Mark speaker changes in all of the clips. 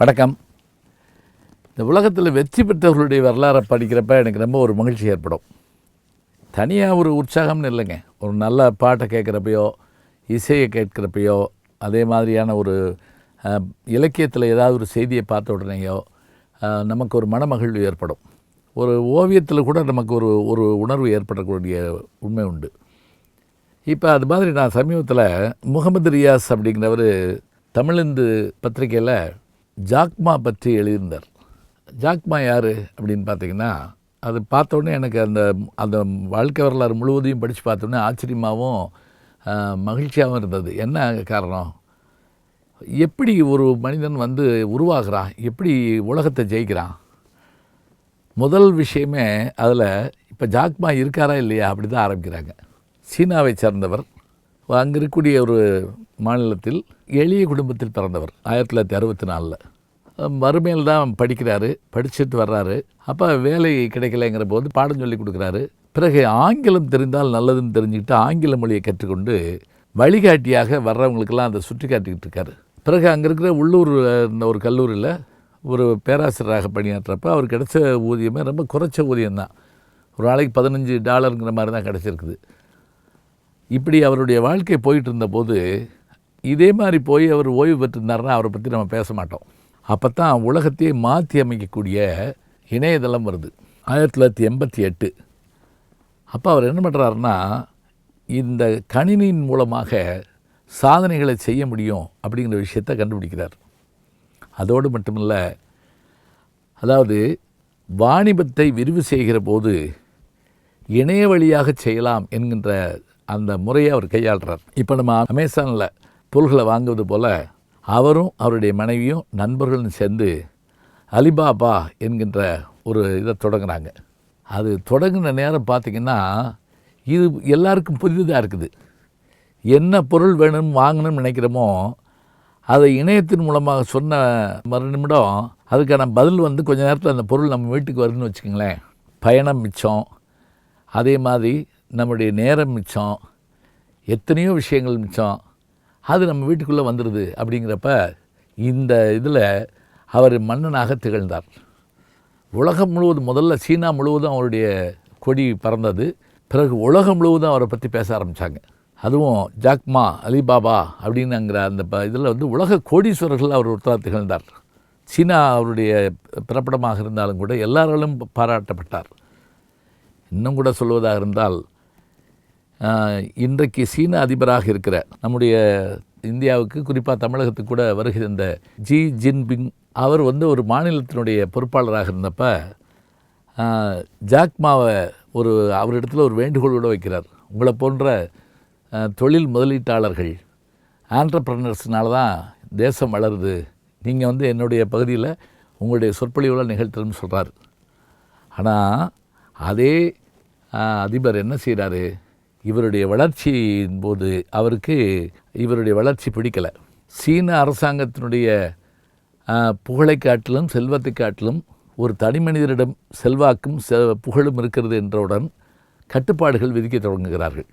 Speaker 1: வணக்கம். இந்த உலகத்தில் வெற்றி பெற்றவர்களுடைய வரலாறை படிக்கிறப்ப எனக்கு ரொம்ப ஒரு மகிழ்ச்சி ஏற்படும். தனியாக ஒரு உற்சாகம்னு இல்லைங்க. ஒரு நல்ல பாட்டை கேட்குறப்பையோ இசையை கேட்குறப்பையோ அதே மாதிரியான ஒரு இலக்கியத்தில் ஏதாவது ஒரு செய்தியை பார்த்த உடனேயோ நமக்கு ஒரு மனமகிழ்வு ஏற்படும். ஒரு ஓவியத்தில் கூட நமக்கு ஒரு ஒரு உணர்வு ஏற்படக்கூடிய உண்மை உண்டு. இப்போ அது மாதிரி நான் சமீபத்தில் முகமது ரியாஸ் அப்படிங்கிறவர் தமிழிந்து பத்திரிக்கையில் ஜாக்மா பற்றி எழுதியிருந்தார். ஜாக்மா யார் அப்படின்னு பார்த்தீங்கன்னா அது பார்த்தோடனே எனக்கு அந்த அந்த வாழ்க்கை வரலாறு முழுவதையும் படித்து பார்த்தோன்னே ஆச்சரியமாகவும் மகிழ்ச்சியாகவும் இருந்தது. என்ன காரணம்? எப்படி ஒரு மனிதன் வந்து உருவாகிறான் எப்படி உலகத்தை ஜெயிக்கிறான்? முதல் விஷயமே அதில் இப்போ ஜாக்மா இருக்காரா இல்லையா அப்படி தான் ஆரம்பிக்கிறாங்க. சீனாவை சேர்ந்தவர் அங்கே இருக்கக்கூடிய ஒரு மாநிலத்தில் எளிய குடும்பத்தில் பிறந்தவர் ஆயிரத்தி தொள்ளாயிரத்தி அறுபத்தி நாலில். மறுமையில் தான் படிக்கிறாரு படிச்சுட்டு வர்றாரு. அப்போ வேலை கிடைக்கலைங்கிற போது பாடம் சொல்லி கொடுக்குறாரு. பிறகு ஆங்கிலம் தெரிந்தால் நல்லதுன்னு தெரிஞ்சுக்கிட்டு ஆங்கில மொழியை கற்றுக்கொண்டு வழிகாட்டியாக வர்றவங்களுக்கெல்லாம் அதை சுட்டி காட்டிக்கிட்டு இருக்காரு. பிறகு அங்கே இருக்கிற உள்ளூர் அஹ், ஒரு கல்லூரியில் ஒரு பேராசிரியராக பணியாற்றப்போ அவர் கிடைச்ச ஊதியமே ரொம்ப குறைச்ச ஊதியம் தான் ஒரு நாளைக்கு பதினஞ்சு டாலருங்கிற மாதிரி தான் கிடச்சிருக்குது. இப்படி அவருடைய வாழ்க்கை போயிட்டு இருந்தபோது இதே மாதிரி போய் அவர் ஓய்வு பெற்றிருந்தாருன்னா அவரை பற்றி நம்ம பேச மாட்டோம். அப்போ தான் உலகத்தையே மாற்றி அமைக்கக்கூடிய இணையதளம் வருது. ஆயிரத்தி தொள்ளாயிரத்தி எண்பத்தி எட்டு. அப்போ அவர் என்ன பண்ணுறாருன்னா இந்த கணினியின் மூலமாக சாதனைகளை செய்ய முடியும் அப்படிங்கிற விஷயத்தை கண்டுபிடிக்கிறார். அதோடு மட்டுமில்லை அதாவது வாணிபத்தை விரிவு செய்கிற போது இணைய வழியாக செய்யலாம் என்கின்ற அந்த முறையை அவர் கையாளுறார். இப்போ நம்ம அமேசானில் பொருள்களை வாங்குவது போல் அவரும் அவருடைய மனைவியும் நண்பர்களும் சேர்ந்து அலிபாபா என்கின்ற ஒரு இதை தொடங்குறாங்க. அது தொடங்கின நேரம் பார்த்திங்கன்னா இது எல்லாருக்கும் புதிதாக இருக்குது. என்ன பொருள் வேணும்னு வாங்கணும்னு நினைக்கிறோமோ அதை இணையத்தின் மூலமாக சொன்ன மறு நிமிடம் அதுக்கான பதில் வந்து கொஞ்ச நேரத்தில் அந்த பொருள் நம்ம வீட்டுக்கு வருதுன்னு வச்சுக்கோங்களேன். பயணம் மிச்சம் அதே மாதிரி நம்முடைய நேரம் மிச்சம் எத்தனையோ விஷயங்கள் மிச்சம். அது நம்ம வீட்டுக்குள்ளே வந்துடுது அப்படிங்கிறப்ப இந்த இதில் அவர் மன்னனாக திகழ்ந்தார். உலகம் முழுவதும் முதல்ல சீனா முழுவதும் அவருடைய கொடி பறந்தது. பிறகு உலகம் முழுவதும் அவரை பற்றி பேச ஆரம்பித்தாங்க அதுவும் ஜாக்மா அலிபாபா அப்படின்னுங்கிற அந்த ப இதில் வந்து உலக கோடீஸ்வரர்கள் அவர் ஒருத்தராக திகழ்ந்தார். சீனா அவருடைய பிறப்பிடமாக இருந்தாலும் கூட எல்லாராலும் பாராட்டப்பட்டார். இன்னும் கூட சொல்வதாக இருந்தால் இன்றைக்கு சீன அதிபராக இருக்கிற நம்முடைய இந்தியாவுக்கு குறிப்பாக தமிழகத்துக்கு கூட வருகிற ஜி ஜின்பிங் அவர் வந்து ஒரு மாநிலத்தினுடைய பொறுப்பாளராக இருந்தப்ப ஜாக்மாவை ஒரு அவரிடத்துல ஒரு வேண்டுகோளோடு வைக்கிறார். உங்களை போன்ற தொழில் முதலீட்டாளர்கள் ஆண்டர்பிரனர்ஸ்னால தான் தேசம் வளருது. நீங்கள் வந்து என்னுடைய பகுதியில் உங்களுடைய சொற்பொழிவுகளை நிகழ்த்தணும்னு சொல்கிறார் ஆனால் அதே அதிபர் என்ன செய்கிறாரு இவருடைய வளர்ச்சியின் போது அவருக்கு இவருடைய வளர்ச்சி பிடிக்கலை. சீன அரசாங்கத்தினுடைய புகழை காட்டிலும் செல்வத்தை காட்டிலும் ஒரு தனி மனிதரிடம் செல்வாக்கும் செ புகழும் இருக்கிறது என்றவுடன் கட்டுப்பாடுகள் விதிக்க தொடங்குகிறார்கள்.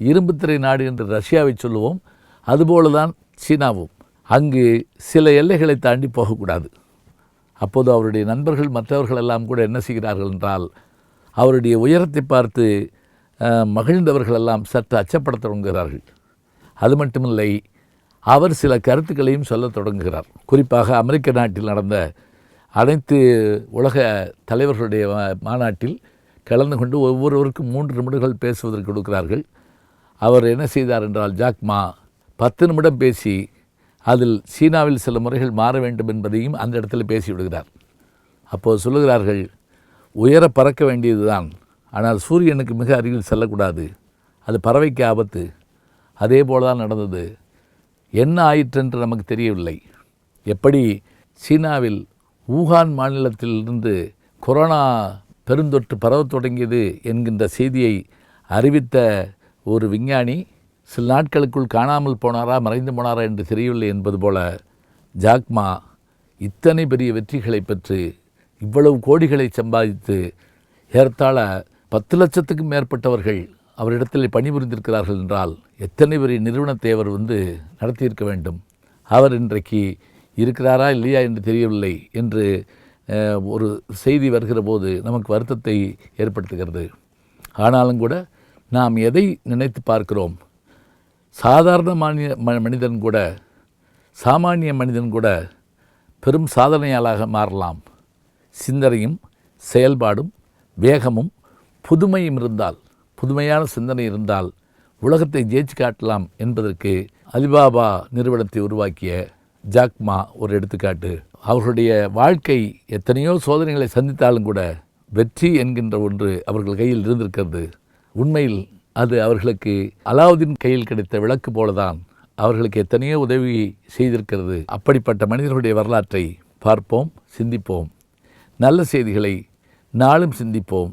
Speaker 1: இரும்புத்திரை நாடு என்று ரஷ்யாவை சொல்லுவோம் அதுபோல தான் சீனாவும். அங்கு சில எல்லைகளை தாண்டி போகக்கூடாது. அப்போது அவருடைய நண்பர்கள் மற்றவர்கள் எல்லாம் கூட என்ன செய்கிறார்கள் என்றால் அவருடைய உயரத்தை பார்த்து மகிழ்ந்தவர்கள் எல்லாம் சற்று அச்சப்படத் தொடங்குகிறார்கள். அது மட்டுமில்லை அவர் சில கருத்துக்களையும் சொல்லத் தொடங்குகிறார். குறிப்பாக அமெரிக்க நாட்டில் நடந்த அனைத்து உலக தலைவர்களுடைய மாநாட்டில் கலந்து கொண்டு ஒவ்வொருவருக்கும் மூன்று நிமிடங்கள் பேசுவதற்கு கொடுக்கிறார்கள். அவர் என்ன செய்தார் என்றால் ஜாக்மா பத்து நிமிடம் பேசி அதில் சீனாவில் சில முறைகள் மாற வேண்டும் என்பதையும் அந்த இடத்துல பேசிவிடுகிறார். அப்போது சொல்லுகிறார்கள் உயர பறக்க வேண்டியதுதான். ஆனால் சூரியனுக்கு மிக அருகில் செல்லக்கூடாது. அது பறவைக்கு ஆபத்து. அதே போல தான் நடந்தது. என்ன ஆயிற்றென்று நமக்கு தெரியவில்லை. எப்படி சீனாவில் ஊகான் மாநிலத்திலிருந்து கொரோனா பெருந்தொற்று பரவத் தொடங்கியது என்கின்ற செய்தியை அறிவித்த ஒரு விஞ்ஞானி சில நாட்களுக்குள் காணாமல் போனாரா மறைந்து போனாரா என்று தெரியவில்லை என்பது போல ஜாக்மா இத்தனை பெரிய வெற்றிகளை பெற்று இவ்வளவு கோடிகளை சம்பாதித்து ஏறத்தாழ பத்து லட்சத்துக்கும் மேற்பட்டவர்கள் அவரிடத்தில் பணிபுரிந்திருக்கிறார்கள் என்றால் எத்தனை பெரிய நிறுவனத்தை அவர் வந்து நடத்தியிருக்க வேண்டும்? அவர் இன்றைக்கு இருக்கிறாரா இல்லையா என்று தெரியவில்லை என்று ஒரு செய்தி வருகிற போது நமக்கு வருத்தத்தை ஏற்படுத்துகிறது. ஆனாலும் கூட நாம் எதை நினைத்து பார்க்கிறோம்? சாதாரண மானிய ம- மனிதன் கூட சாமானிய மனிதன் கூட பெரும் சாதனையாளாக மாறலாம். சிந்தனையும் செயல்பாடும் வேகமும் புதுமையும் இருந்தால் புதுமையான சிந்தனை இருந்தால் உலகத்தை ஜெயிச்சு காட்டலாம் என்பதற்கு அலிபாபா நிறுவனத்தை உருவாக்கிய ஜாக்மா ஒரு எடுத்துக்காட்டு. அவர்களுடைய வாழ்க்கை எத்தனையோ சோதனைகளை சந்தித்தாலும் கூட வெற்றி என்கின்ற ஒன்று அவர்கள் கையில் இருந்திருக்கிறது. உண்மையில் அது அவர்களுக்கு அலாவுதீன் கையில் கிடைத்த விளக்கு போலதான் அவர்களுக்கு எத்தனையோ உதவி செய்திருக்கிறது. அப்படிப்பட்ட மனிதர்களுடைய வரலாற்றை பார்ப்போம் சிந்திப்போம். நல்ல செய்திகளை நாளும் சிந்திப்போம்.